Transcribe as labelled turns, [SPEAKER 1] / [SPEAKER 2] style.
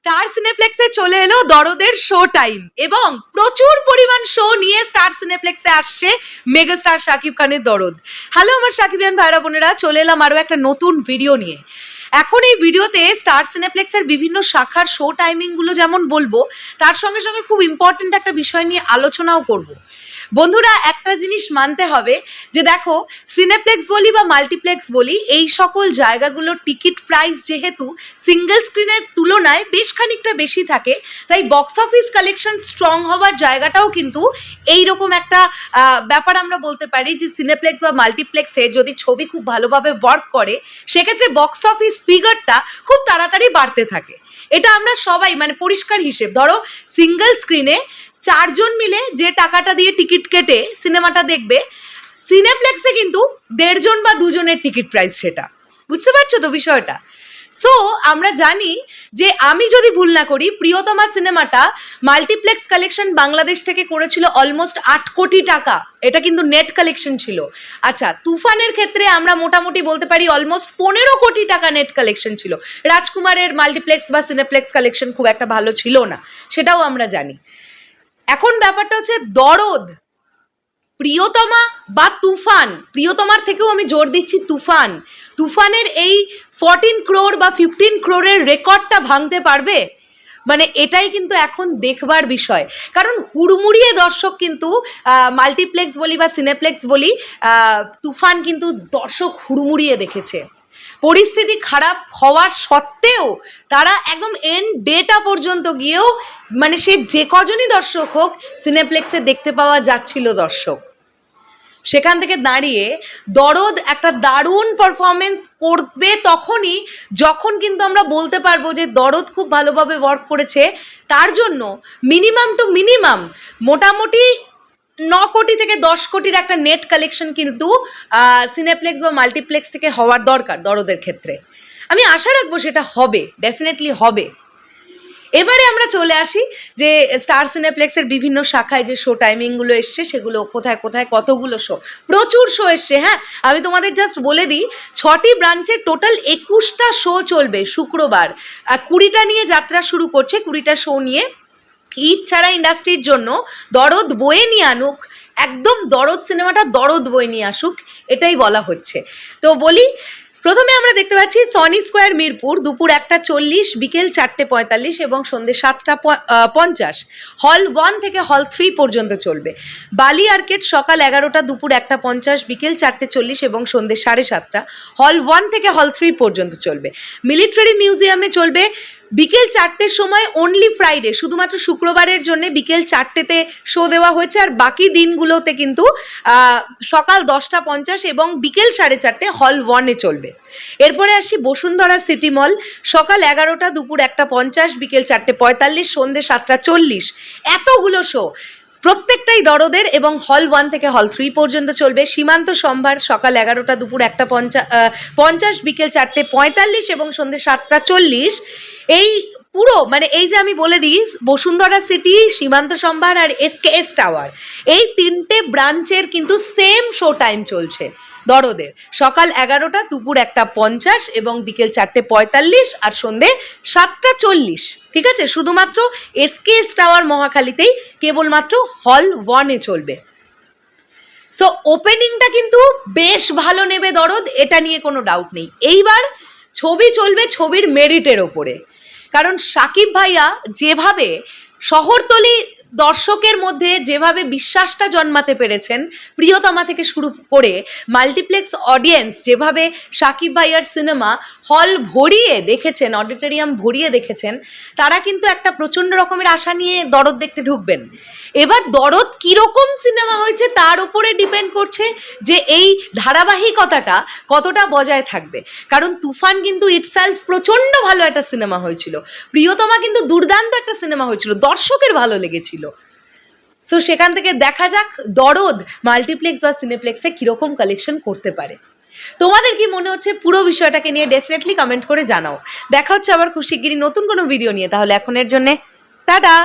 [SPEAKER 1] Star সিনেপ্লেক্সে চলে এলো দরদের show time এবং প্রচুর পরিমাণ শো নিয়ে স্টার সিনেপ্লেক্সে আসছে মেগাস্টার শাকিব খানের দরদ। হ্যালো আমার শাকিবিয়ান ভাইরা বোনেরা, চলে এলাম আরও একটা নতুন ভিডিও নিয়ে। এখন এই ভিডিওতে স্টার সিনেপ্লেক্সের বিভিন্ন শাখার শো টাইমিংগুলো যেমন বলব, তার সঙ্গে সঙ্গে খুব ইম্পর্ট্যান্ট একটা বিষয় নিয়ে আলোচনাও করব। বন্ধুরা, একটা জিনিস মানতে হবে যে দেখো সিনেপ্লেক্স বলি বা মাল্টিপ্লেক্স বলি, এই সকল জায়গাগুলোর টিকিট প্রাইস যেহেতু সিঙ্গেল স্ক্রিনের তুলনায় বেশ খানিকটা বেশি থাকে, তাই বক্স অফিস কালেকশন স্ট্রং হওয়ার জায়গাটাও কিন্তু এই রকম একটা ব্যাপার আমরা বলতে পারি যে সিনেপ্লেক্স বা মাল্টিপ্লেক্সে যদি ছবি খুব ভালোভাবে ওয়ার্ক করে, সেক্ষেত্রে বক্স অফিস ফিগারটা খুব তাড়াতাড়ি বাড়তে থাকে। এটা আমরা সবাই মানে পরিষ্কার হিসেব। ধরো সিঙ্গেল স্ক্রিনে চারজন মিলে যে টাকাটা দিয়ে টিকিট কেটে সিনেমাটা দেখবে সিনেপ্লেক্সে কিন্তু দেড়জন বা দুজনের টিকিট প্রাইস সেটা। বুঝতে পারছ তো বিষয়টা? সো আমরা জানি যে আমি যদি ভুল না করি প্রিয়তমা সিনেমাটা মাল্টিপ্লেক্স কালেকশন বাংলাদেশ থেকে করেছিল অলমোস্ট আট কোটি টাকা। এটা কিন্তু নেট কালেকশন ছিল। আচ্ছা তুফানের ক্ষেত্রে আমরা মোটামুটি বলতে পারি অলমোস্ট পনেরো কোটি টাকা নেট কালেকশন ছিল। রাজকুমারের মাল্টিপ্লেক্স বা সিনেপ্লেক্স কালেকশন খুব একটা ভালো ছিল না, সেটাও আমরা জানি। এখন ব্যাপারটা হচ্ছে দরদ। প্রিয়তমা বা তুফান? প্রিয়তমার থেকেও আমি জোর দিচ্ছি তুফান। তুফানের এই ফর্টিন ক্রোর বা ফিফটিন ক্রোরের রেকর্ডটা ভাঙতে পারবে? মানে এটাই কিন্তু এখন দেখবার বিষয়। কারণ হুড়মুড়িয়ে দর্শক কিন্তু মাল্টিপ্লেক্স বলি বা সিনেপ্লেক্স বলি তুফান কিন্তু দর্শক হুড়মুড়িয়ে দেখেছে। পরিস্থিতি খারাপ হওয়া সত্ত্বেও তারা একদম এন্ড ডেটা পর্যন্ত গিয়েও মানে সে যে কজনই দর্শক হোক সিনেপ্লেক্সে দেখতে পাওয়া যাচ্ছিল দর্শক। সেখান থেকে দাঁড়িয়ে দরদ একটা দারুণ পারফরমেন্স করবে তখনই যখন কিন্তু আমরা বলতে পারব যে দরদ খুব ভালোভাবে ওয়ার্ক করেছে। তার জন্য মিনিমাম টু মিনিমাম মোটামুটি ন কোটি থেকে দশ কোটির একটা নেট কালেকশন কিন্তু সিনেপ্লেক্স বা মাল্টিপ্লেক্স থেকে হওয়ার দরকার দরদের ক্ষেত্রে। আমি আশা রাখব সেটা হবে ডেফিনেটলি হবে। এবারে আমরা চলে আসি যে স্টার সিনেপ্লেক্সের বিভিন্ন শাখায় যে শো টাইমিংগুলো এসছে, সেগুলো কোথায় কোথায়, কতগুলো শো প্রচুর শো এসছে হ্যাঁ? আমি তোমাদের জাস্ট বলে দিই, ছটি ব্রাঞ্চে টোটাল একুশটা শো চলবে শুক্রবার। কুড়িটা নিয়ে যাত্রা শুরু করছে, কুড়িটা শো নিয়ে। ঈদ ছাড়া ইন্ডাস্ট্রির জন্য দরদ বয়ে নিয়ে আনুক, একদম দরদ সিনেমাটা দরদ বয়ে নিয়ে আসুক, এটাই বলা হচ্ছে। তো বলি, প্রথমে আমরা দেখতে পাচ্ছি সনি স্কোয়ার মিরপুর, দুপুর একটা চল্লিশ, বিকেল চারটে পঁয়তাল্লিশ এবং সন্ধ্যে সাতটা পঞ্চাশ। হল ওয়ান থেকে হল থ্রি পর্যন্ত চলবে। বালি আর্কেড সকাল এগারোটা, দুপুর একটা পঞ্চাশ, বিকেল চারটে চল্লিশ এবং সন্ধ্যে সাড়ে সাতটা। হল ওয়ান থেকে হল থ্রি পর্যন্ত চলবে। মিলিটারি মিউজিয়ামে চলবে বিকেল চারটের সময় অনলি ফ্রাইডে শুধুমাত্র শুক্রবারের জন্য বিকেল চারটেতে শো দেওয়া হয়েছে। আর বাকি দিনগুলোতে কিন্তু সকাল দশটা পঞ্চাশ এবং বিকেল সাড়ে চারটে হল ওয়ানে চলবে। এরপরে আসি বসুন্ধরা সিটি মল সকাল এগারোটা দুপুর একটা পঞ্চাশ, বিকেল চারটে পঁয়তাল্লিশ সন্ধ্যে সাতটা চল্লিশ। এতগুলো শো প্রত্যেকটাই দরদের এবং হল ওয়ান থেকে হল থ্রি পর্যন্ত চলবে। সীমান্ত সম্ভার সকাল এগারোটা দুপুর একটা পঞ্চাশ পঞ্চাশ, বিকেল চারটে পঁয়তাল্লিশ এবং সন্ধ্যে সাতটা চল্লিশ। এই পুরো মানে এই যে আমি বলে দিই, বসুন্ধরা সিটি সীমান্ত সম্ভার আর এসকেএস টাওয়ার এই তিনটে ব্রাঞ্চের কিন্তু সেম শো টাইম চলছে দরদের। সকাল এগারোটা, দুপুর একটা পঞ্চাশ এবং বিকেল চারটে পঁয়তাল্লিশ আর সন্ধে সাতটা চল্লিশ, ঠিক আছে? শুধুমাত্র এসকেএস টাওয়ার মহাখালীতেই কেবলমাত্র হল ওয়ানে চলবে। সো ওপেনিংটা কিন্তু বেশ ভালো নেবে দরদ, এটা নিয়ে কোনো ডাউট নেই। এইবার ছবি চলবে ছবির মেরিটের ওপরে। কারণ সাকিব ভাইয়া যেভাবে শহরতলি দর্শকের মধ্যে যেভাবে বিশ্বাসটা জন্মাতে পেরেছেন, প্রিয়তমা থেকে শুরু করে মাল্টিপ্লেক্স অডিয়েন্স, যেভাবে সাকিব ভাইয়ার সিনেমা হল ভরিয়ে দেখেছেন, অডিটোরিয়াম ভরিয়ে দেখেছেন, তারা কিন্তু একটা প্রচণ্ড রকমের আশা নিয়ে দরদ দেখতে ঢুকবেন। এবার দরদ কীরকম সিনেমা হয়েছে তার উপরে ডিপেন্ড করছে যে এই ধারাবাহিকতাটা কতটা বজায় থাকবে। কারণ তুফান কিন্তু ইটসেলফ প্রচণ্ড ভালো একটা সিনেমা হয়েছিল। প্রিয়তমা কিন্তু দুর্দান্ত একটা সিনেমা হয়েছিল, দর্শকের ভালো লেগেছিল। সো সেখান থেকে দেখা যাক দরদ মাল্টিপ্লেক্স বা সিনেপ্লেক্সে কীরকম কালেকশন করতে পারে। তোমাদের কি মনে হচ্ছে পুরো বিষয়টাকে নিয়ে ডেফিনেটলি কমেন্ট করে জানাও। দেখা হচ্ছে আবার খুশিগিরি নতুন কোনো ভিডিও নিয়ে, তাহলে এখনের জন্যে, টাটা!